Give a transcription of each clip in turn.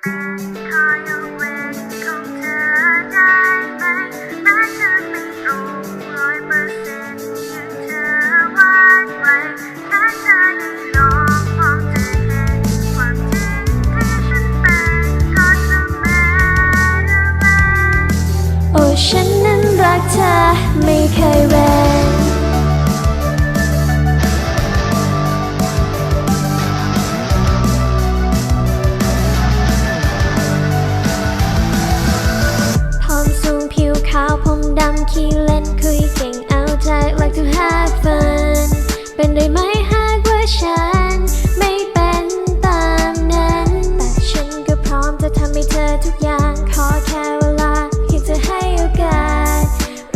เป็ ขี้เล่นคุยเก่งเอาใจ like to have fun เป็นได้ไหมหากว่าฉัน ไม่เป็นตามนั้น แต่ฉันก็พร้อมจะทำให้เธอทุกอย่าง ขอแค่เวลาเพียงจะให้โอกาส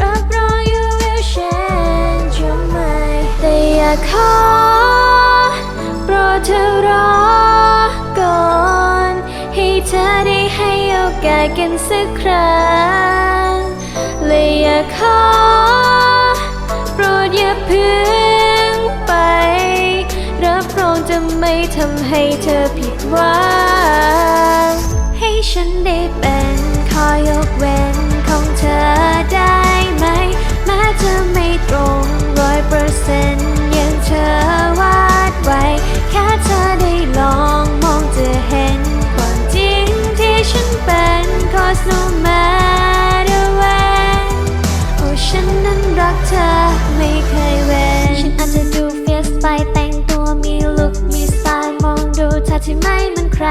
รับรอง you will change your mind แต่อย่าขอโปรดเธอรอก่อน ให้เธอได้ให้โอกาสกันสักครั้ง ลยอย่าขอโปรดอย่าเพึ่งไป รับรองจะไม่ทำให้เธอผิดหวังให้ฉันได้เป็นคอยยกเว้น เคยเว้นฉันอาจจะดูเฟียสไปแต่งตัวมีลุคมีสไตล์มองดูเธอที่ไม่เหมันใคร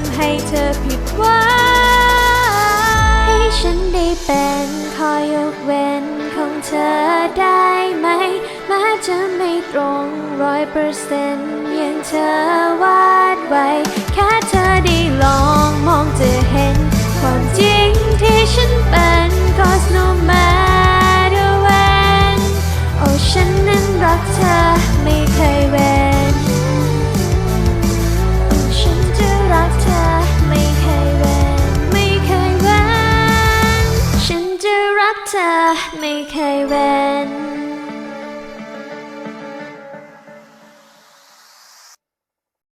ำให้เธอผิดหวังให้ฉันได้เป็นข้อยยกเว้นของเธอได้ไหมแม้จะไม่ตรงร้อยเปอร์เซ็นต์ย่างเธอวาดไว้ แค่เธอได้ลองมองจะเห็น ความจริงที่ฉันเป็น cause no matter when โอ้ฉันนั้นรักเธอ